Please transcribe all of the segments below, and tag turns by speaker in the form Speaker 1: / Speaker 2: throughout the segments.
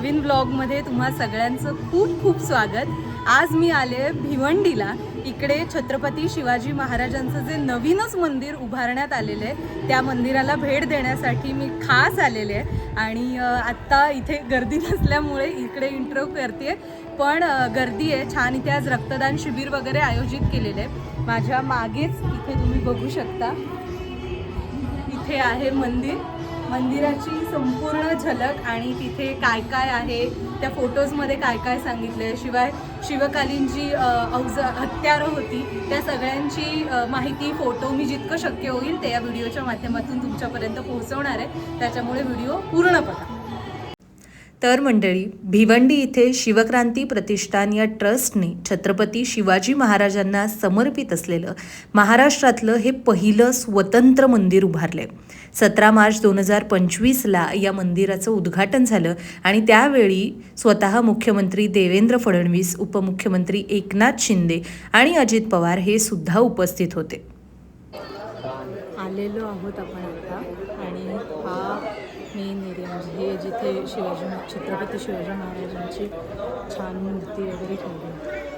Speaker 1: नवीन ब्लॉगमध्ये तुम्हा सगळ्यांचं खूप खूप स्वागत. आज मी आले भिवंडीला. इकडे छत्रपती शिवाजी महाराजांचं जे नवीनच मंदिर उभारण्यात आलेलं आहे त्या मंदिराला भेट देण्यासाठी मी खास आलेले आहे. आणि आत्ता इथे गर्दी नसल्यामुळे इकडे इंट्रो करते पण गर्दी आहे. छान इथे आज रक्तदान शिबिर वगैरे आयोजित केलेले आहे. माझ्या मागेच इथे तुम्ही बघू शकता. इथे आहे मंदिर. मंदिराची संपूर्ण झलक आणि तिथे काय काय आहे त्या फोटोजमध्ये काय काय सांगितलं शिवाय शिवकालीन जी अ, अवज हत्यारं होती त्या सगळ्यांची माहिती फोटो मी जितकं शक्य होईल ते या व्हिडिओच्या माध्यमातून तुमच्यापर्यंत पोहोचवणार आहे. त्याच्यामुळे व्हिडिओ पूर्ण बघा. तर मंडळी भिवंडी इथे शिवक्रांती प्रतिष्ठान या ट्रस्टने छत्रपती शिवाजी महाराजांना समर्पित असलेलं महाराष्ट्रातलं हे पहिलं स्वतंत्र मंदिर उभारलंय. सतरा मार्च दोन हजार पंचवीसला या मंदिराचं उद्घाटन झालं आणि त्यावेळी स्वतः मुख्यमंत्री देवेंद्र फडणवीस उपमुख्यमंत्री एकनाथ शिंदे आणि अजित पवार हे सुद्धा उपस्थित होते. आलेलो आहोत आपण आता आणि हा मी हे जिथे शिवाजी छत्रपती शिवाजी महाराजांची छान मूर्ती वगैरे ठेवली.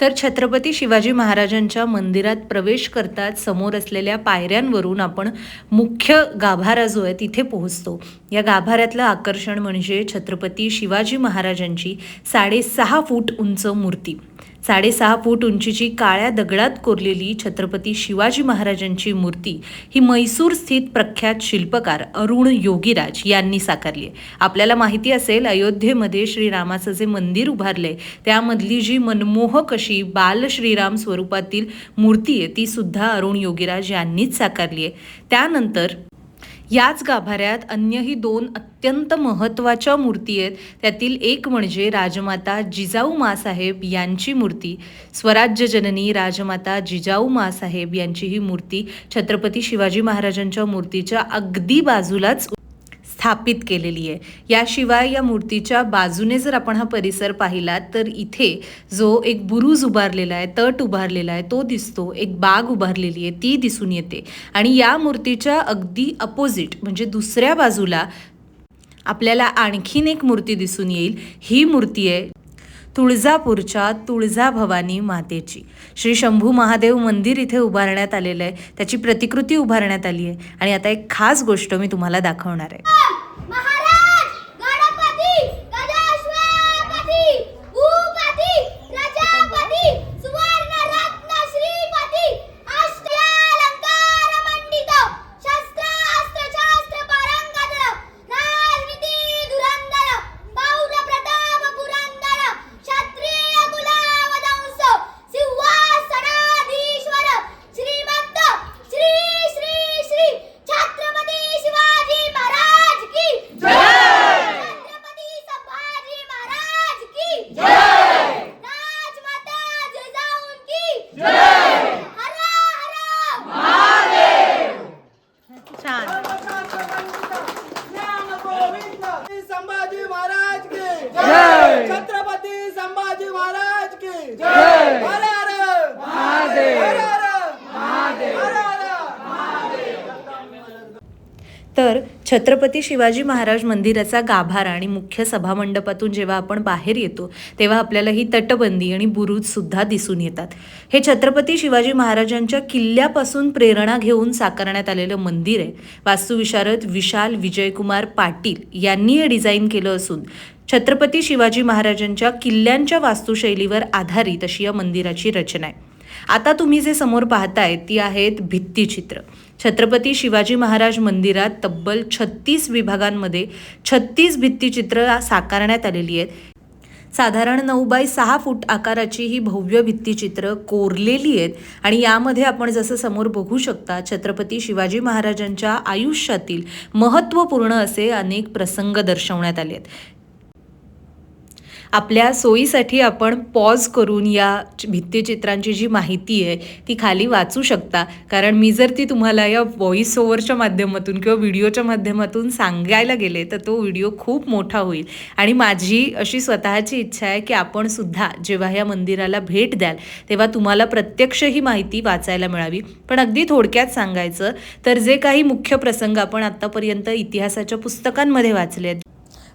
Speaker 1: तर छत्रपती शिवाजी महाराजांच्या मंदिरात प्रवेश करतात समोर असलेल्या पायऱ्यांवरून आपण मुख्य गाभारा जो आहे तिथे पोहोचतो. या गाभाऱ्यातलं आकर्षण म्हणजे छत्रपती शिवाजी महाराजांची साडेसहा फूट उंच मूर्ती. साडेसहा फूट उंचीची काळ्या दगडात कोरलेली छत्रपती शिवाजी महाराजांची मूर्ती ही म्हैसूर स्थित प्रख्यात शिल्पकार अरुण योगीराज यांनी साकारली आहे. आपल्याला माहिती असेल अयोध्येमध्ये श्रीरामाचं जे मंदिर उभारले त्यामधली जी मनमोहक अशी बाल श्रीराम स्वरूपातील मूर्ती आहे ती सुद्धा अरुण योगीराज यांनीच साकारली आहे. त्यानंतर याच गाभाऱ्यात अन्यही दोन अत्यंत महत्त्वाच्या मूर्ती आहेत. त्यातील एक म्हणजे राजमाता जिजाऊ मासाहेब यांची मूर्ती. स्वराज्य जननी राजमाता जिजाऊ मासाहेब यांची ही मूर्ती छत्रपती शिवाजी महाराजांच्या मूर्तीच्या अगदी बाजूलाच स्थापित केलेली आहे. याशिवाय या मूर्तीच्या बाजूने जर आपण हा परिसर पाहिला तर इथे जो एक बुरुज उभारलेला आहे तट उभारलेला आहे तो दिसतो. एक बाग उभारलेली आहे ती दिसून येते. आणि या मूर्तीच्या अगदी अपोजिट म्हणजे दुसऱ्या बाजूला आपल्याला आणखीन एक मूर्ती दिसून येईल. ही मूर्ती आहे तुळजापूरच्या तुळजाभवानी मातेची. श्री शंभू महादेव मंदिर इथे उभारण्यात आलेलं आहे. त्याची प्रतिकृती उभारण्यात आली आहे. आणि आता एक खास गोष्ट मी तुम्हाला दाखवणार आहे
Speaker 2: महाराज गणपती गजाश्वपती भूपती प्रजापती सुवर्ण रत्न श्रीपती अष्टालंकार मंडित शस्त्र अस्त्र शास्त्र पारंगत राजनीती धुरंधर पौर प्रताप पुरंदर क्षत्रिय कुलावदंस सिंहासनाधीश्वर श्रीमंत श्री श्री श्री छत्रपती शिवाजी महाराज की छत्रपती संभाजी महाराज की राजमाता जिजाऊन की हर हर
Speaker 1: छान
Speaker 3: संभाजी महाराज की जय छत्रपती संभाजी महाराज की जय हर हर महादेव हर हर महादेव हर हर
Speaker 1: तर छत्रपती शिवाजी महाराज मंदिराचा गाभारा आणि मुख्य सभामंडपातून जेव्हा आपण बाहेर येतो तेव्हा आपल्याला ही तटबंदी आणि बुरुजसुद्धा दिसून येतात. हे छत्रपती शिवाजी महाराजांच्या किल्ल्यापासून प्रेरणा घेऊन साकारण्यात आलेलं मंदिर आहे. वास्तुविशारद विशाल विजयकुमार पाटील यांनी हे डिझाईन केलं असून छत्रपती शिवाजी महाराजांच्या किल्ल्यांच्या वास्तुशैलीवर आधारित अशी या मंदिराची रचना आहे. आता तुम्ही जे समोर पाहताय ती आहेत भित्तिचित्र छत्रपती शिवाजी महाराज मंदिरात तब्बल छत्तीस विभागांमध्ये छत्तीस भित्तिचित्र साकारण्यात आलेली आहेत. साधारण नऊ बाय सहा फूट आकाराची ही भव्य भित्तिचित्र कोरलेली आहेत आणि यामध्ये आपण जसं समोर बघू शकता छत्रपती शिवाजी महाराजांच्या आयुष्यातील महत्त्वपूर्ण असे अनेक प्रसंग दर्शवण्यात आले आहेत. आपल्या सोयीसाठी आपण पॉज करून या च- भित्तिचित्रांची जी माहिती आहे ती खाली वाचू शकता. कारण मी जर ती तुम्हाला या व्हॉइस ओव्हरच्या माध्यमातून किंवा व्हिडिओच्या माध्यमातून सांगायला गेले तर तो व्हिडिओ खूप मोठा होईल. आणि माझी अशी स्वतःची इच्छा आहे की आपण सुद्धा जेव्हा या मंदिराला भेट द्याल तेव्हा तुम्हाला प्रत्यक्ष ही माहिती वाचायला मिळावी. पण अगदी थोडक्यात सांगायचं तर जे काही मुख्य प्रसंग आपण आत्तापर्यंत इतिहासाच्या पुस्तकांमध्ये वाचले आहेत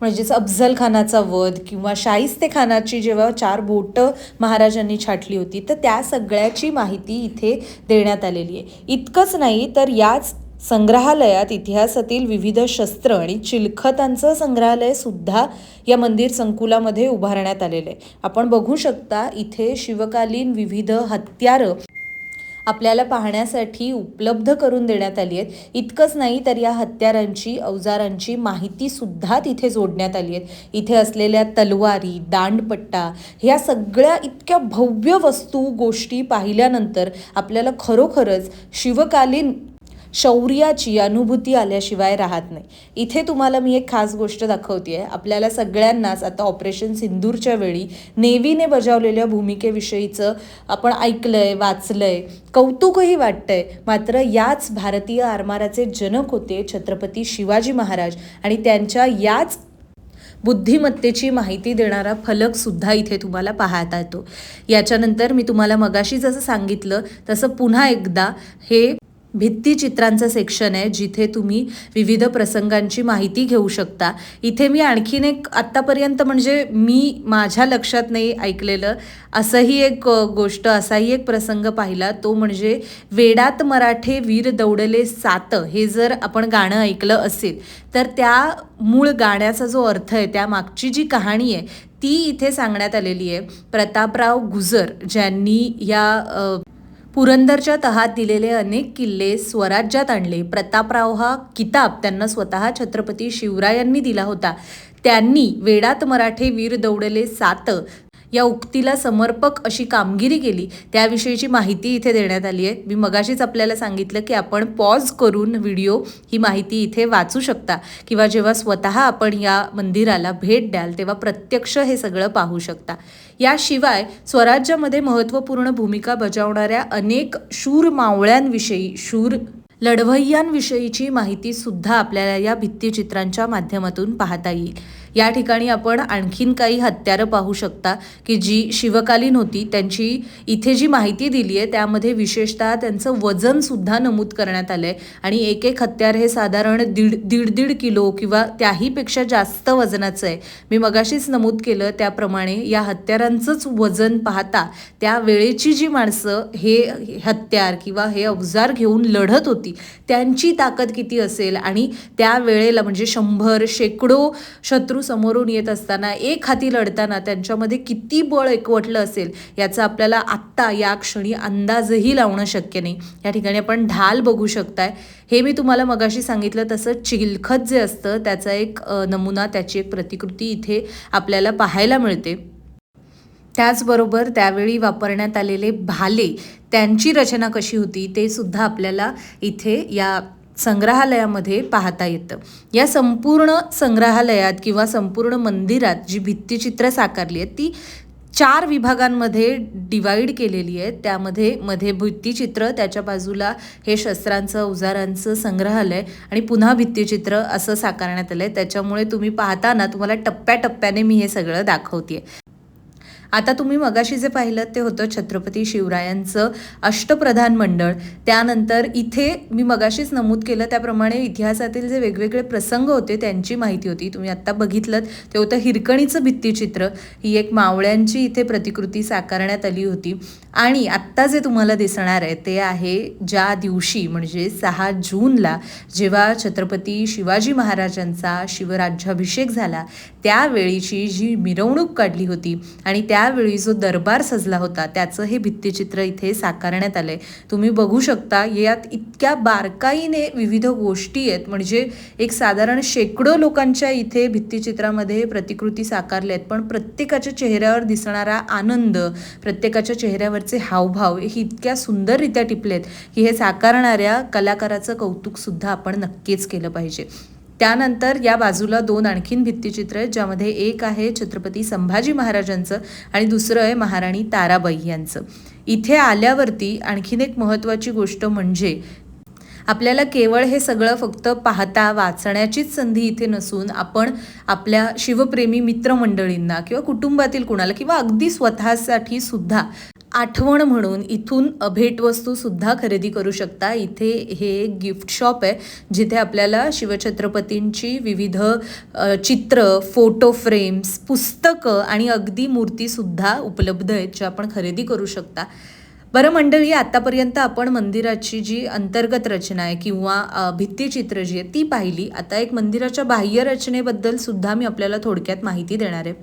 Speaker 1: म्हणजेच अफजल खानाचा वध किंवा शाहिस्ते खानाची जेव्हा चार बोटं महाराजांनी छाटली होती तर त्या सगळ्याची माहिती इथे देण्यात आलेली आहे. इतकंच नाही तर याच संग्रहालयात इतिहासातील विविध शस्त्र आणि चिलखतांचं संग्रहालय सुद्धा या मंदिर संकुलामध्ये उभारण्यात आलेलं आहे. आपण बघू शकता इथे शिवकालीन विविध हत्यारं आपल्याला पाहण्यासाठी उपलब्ध करून देण्यात आली आहेत. इतकंच नाही तर या हत्यारांची अवजारांची माहितीसुद्धा तिथे जोडण्यात आली आहेत. इथे असलेल्या तलवारी दांडपट्टा ह्या सगळ्या इतक्या भव्य वस्तू गोष्टी पाहिल्यानंतर आपल्याला खरोखरच शिवकालीन शौर्याची अनुभूती आल्याशिवाय राहत नाही. इथे तुम्हाला मी एक खास गोष्ट दाखवते आहे आपल्याला सगळ्यांनाच आता ऑपरेशन सिंदूरच्या वेळी नेव्हीने बजावलेल्या भूमिकेविषयीचं आपण ऐकलंय वाचलंय कौतुकही वाटतंय. मात्र याच भारतीय आरमाराचे जनक होते छत्रपती शिवाजी महाराज आणि त्यांच्या याच बुद्धिमत्तेची माहिती देणारा फलकसुद्धा इथे तुम्हाला पाहता येतो. याच्यानंतर मी तुम्हाला मगाशी जसं सांगितलं तसं पुन्हा एकदा हे भित्तिचित्रांचं सेक्शन आहे जिथे तुम्ही विविध प्रसंगांची माहिती घेऊ शकता. इथे मी आणखीन एक आत्तापर्यंत म्हणजे मी माझ्या लक्षात नाही ऐकलेलं असंही एक गोष्ट असाही एक प्रसंग पाहिला तो म्हणजे वेडात मराठे वीर दौडले सात हे जर आपण गाणं ऐकलं असेल तर त्या मूळ गाण्याचा जो अर्थ आहे त्या मागची जी कहाणी आहे ती इथे सांगण्यात आलेली आहे. प्रतापराव गुजर ज्यांनी या पुरंदरच्या तहात दिलेले अनेक किल्ले स्वराज्यात आणले. प्रतापराव हा किताब त्यांना स्वतः छत्रपती शिवरायांनी दिला होता. त्यांनी वेडात मराठे वीर दौडले सात या उक्तीला समर्पक अशी कामगिरी केली. त्याविषयीची माहिती इथे देण्यात आली आहे. मी मगाशीच आपल्याला सांगितलं की आपण पॉज करून व्हिडिओ ही माहिती इथे वाचू शकता किंवा जेव्हा स्वतः आपण या मंदिराला भेट द्याल तेव्हा प्रत्यक्ष हे सगळं पाहू शकता. याशिवाय स्वराज्यामध्ये महत्त्वपूर्ण भूमिका बजावणाऱ्या अनेक शूर मावळ्यांविषयी शूर लढवय्यांविषयीची माहितीसुद्धा आपल्याला या भित्तिचित्रांच्या माध्यमातून पाहता येईल. या ठिकाणी आपण आणखीन काही हत्यारं पाहू शकता की जी शिवकालीन होती त्यांची इथे जी माहिती दिली आहे त्यामध्ये विशेषतः त्यांचं वजनसुद्धा नमूद करण्यात आलं आहे आणि एक एक हत्यार हे साधारण दीड दीड दीड किलो किंवा त्याहीपेक्षा जास्त वजनाचं आहे. मी मगाशीच नमूद केलं त्याप्रमाणे या हत्यारांचंच वजन पाहता त्या वेळेची जी माणसं हे हत्यार किंवा हे अवजार घेऊन लढत होती त्यांची ताकद किती असेल? आणि त्या वेळेला म्हणजे शंभर शेकडो शत्रू समोरून येत असताना एक हाती लढताना त्यांच्यामध्ये किती बळ एकवटलं असेल याचा आपल्याला आत्ता या क्षणी अंदाजही लावणं शक्य नाही. या ठिकाणी आपण ढाल बघू शकताय. हे मी तुम्हाला मगाशी सांगितलं तसं चिलखत जे असतं त्याचा एक नमुना त्याची एक प्रतिकृती इथे आपल्याला पाहायला मिळते. त्याचबरोबर त्यावेळी वापरण्यात आलेले भाले त्यांची रचना कशी होती ते सुद्धा आपल्याला इथे या संग्रहालयामध्ये पाहता येतं. या संपूर्ण संग्रहालयात किंवा संपूर्ण मंदिरात जी भित्तिचित्र साकारली आहेत ती चार विभागांमध्ये डिवाईड केलेली आहेत. त्यामध्ये मध्ये भित्तिचित्र त्याच्या बाजूला हे शस्त्रांचं अवजारांचं संग्रहालय आणि पुन्हा भित्तिचित्र असं साकारण्यात आलं आहे त्याच्यामुळे तुम्ही पाहताना तुम्हाला टप्प्याटप्प्याने मी हे सगळं दाखवते आता तुम्ही मगाशी जे पाहिलं ते होतं छत्रपती शिवरायांचं अष्टप्रधान मंडळ. त्यानंतर इथे मी मगाशीच नमूद केलं त्याप्रमाणे इतिहासातील जे वेगवेगळे प्रसंग होते त्यांची माहिती होती. तुम्ही आत्ता बघितलं ते होतं हिरकणीचं भित्तिचित्र. ही एक मावळ्यांची इथे प्रतिकृती साकारण्यात आली होती. आणि आत्ता जे तुम्हाला दिसणार आहे ते आहे ज्या दिवशी म्हणजे सहा जूनला जेव्हा छत्रपती शिवाजी महाराजांचा शिवराज्याभिषेक झाला त्यावेळीची जी मिरवणूक काढली होती. आणि त्या त्यावेळी जो दरबार सजला होता त्याचं हे भित्तिचित्र इथे साकारण्यात आलंय. तुम्ही बघू शकता यात इतक्या बारकाईने विविध गोष्टी आहेत. म्हणजे एक साधारण शेकडो लोकांच्या इथे भित्तिचित्रामध्ये प्रतिकृती साकारल्या आहेत. पण प्रत्येकाच्या चेहऱ्यावर दिसणारा आनंद प्रत्येकाच्या चेहऱ्यावरचे हावभाव हे इतक्या सुंदररित्या टिपलेत की हे साकारणाऱ्या कलाकाराचं कौतुक सुद्धा आपण नक्कीच केलं पाहिजे. त्यानंतर या बाजूला दोन आणखीन भित्तिचित्र आहेत ज्यामध्ये एक आहे छत्रपती संभाजी महाराजांचं आणि दुसरं आहे महाराणी ताराबाई यांचं. इथे आल्यावरती आणखीन एक महत्त्वाची गोष्ट म्हणजे आपल्याला केवळ हे सगळं फक्त पाहता वाचण्याचीच संधी इथे नसून आपण आपल्या शिवप्रेमी मित्रमंडळींना किंवा कुटुंबातील कुणाला किंवा अगदी स्वतःसाठी सुद्धा आठवण म्हणून इथून भेटवस्तूसुद्धा खरेदी करू शकता. इथे हे एक गिफ्ट शॉप आहे जिथे आपल्याला शिवछत्रपतींची विविध चित्र फोटो फ्रेम्स पुस्तकं आणि अगदी मूर्तीसुद्धा उपलब्ध आहेत ज्या आपण खरेदी करू शकता. बरं मंडळी आतापर्यंत आपण मंदिराची जी अंतर्गत रचना आहे किंवा भित्तीचित्र भित्तिचित्र जी आहे ती पाहिली. आता एक मंदिराच्या बाह्य रचनेबद्दल सुद्धा मी आपल्याला थोडक्यात माहिती देणार आहे.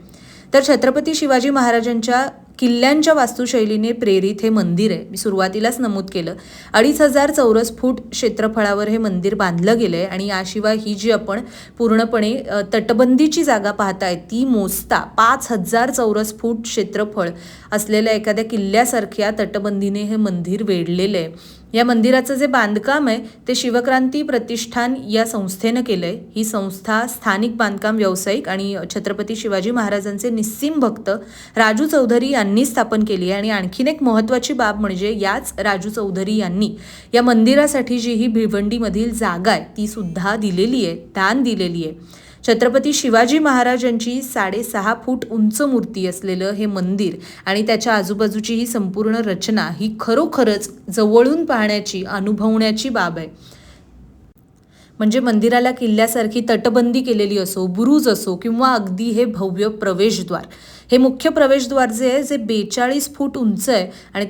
Speaker 1: तर छत्रपती शिवाजी महाराजांच्या किल्ल्यांच्या वास्तुशैलीने प्रेरित हे मंदिर आहे. मी सुरुवातीलाच नमूद केलं. अडीच हजार चौरस फूट क्षेत्रफळावर हे मंदिर बांधलं गेलं आहे आणि याशिवाय ही जी आपण पूर्णपणे तटबंदीची जागा पाहताय ती मोजता पाच हजार चौरस फूट क्षेत्रफळ असलेल्या एखाद्या किल्ल्यासारख्या तटबंदीने हे मंदिर वेढलेलं आहे. या मंदिराचं जे बांधकाम आहे ते शिवक्रांती प्रतिष्ठान या संस्थेनं केलं आहे ही संस्था स्थानिक बांधकाम व्यावसायिक आणि छत्रपती शिवाजी महाराजांचे निस्सीम भक्त राजू चौधरी यांनी स्थापन केली आहे. आणि आणखीन एक महत्त्वाची बाब म्हणजे याच राजू चौधरी यांनी या मंदिरासाठी जी ही भिवंडीमधील जागा आहे ती सुद्धा दिलेली आहे दान दिलेली आहे. छत्रपती शिवाजी महाराजांची साडेसहा फूट उंच मूर्ती असलेलं हे मंदिर आणि त्याच्या आजूबाजूची ही संपूर्ण रचना ही खरोखरच जवळून पाहण्याची अनुभवण्याची बाब आहे. म्हणजे मंदिराला किल्ल्यासारखी तटबंदी केलेली असो बुरुज असो किंवा अगदी हे भव्य प्रवेशद्वार. हे मुख्य प्रवेशद्वार जे आहे जे बेचाळीस फूट उंच आहे आणि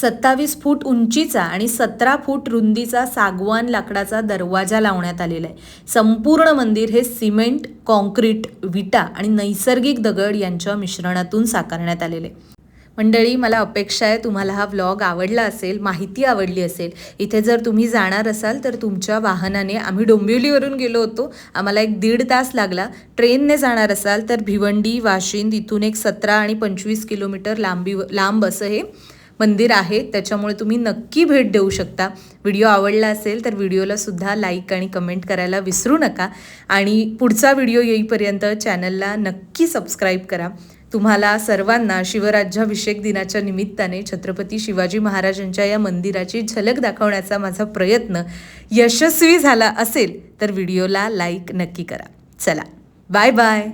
Speaker 1: सत्तावीस फूट उंचीचा आणि सतरा फूट रुंदीचा सागवान लाकडाचा दरवाजा लावण्यात आलेला आहे संपूर्ण मंदिर हे सिमेंट कॉन्क्रीट विटा आणि नैसर्गिक दगड यांच्या मिश्रणातून साकारण्यात आलेले आहे. मंडळी मला अपेक्षा आहे तुम्हाला हा व्लॉग आवडला असेल माहिती आवडली असेल इथे जर तुम्ही जाणार असाल तर तुमच्या वाहनाने आम्ही डोंबिवलीवरून गेलो होतो आम्हाला एक दीड तास लागला ट्रेनने जाणार असाल तर भिवंडी वाशिंद इथून एक सतरा आणि पंचवीस किलोमीटर लांबी लांब असं हे मंदिर आहे त्याच्यामुळे तुम्ही नक्की भेट देऊ शकता. व्हिडिओ आवडला असेल तर व्हिडिओलासुद्धा लाईक आणि कमेंट करायला विसरू नका. आणि पुढचा व्हिडिओ येईपर्यंत चॅनलला नक्की सबस्क्राईब करा. तुम्हाला सर्वांना शिवराज्याभिषेक दिनाच्या निमित्ताने छत्रपती शिवाजी महाराजांच्या या मंदिराची झलक दाखवण्याचा माझा प्रयत्न यशस्वी झाला असेल तर व्हिडिओला लाईक नक्की करा. चला बाय बाय.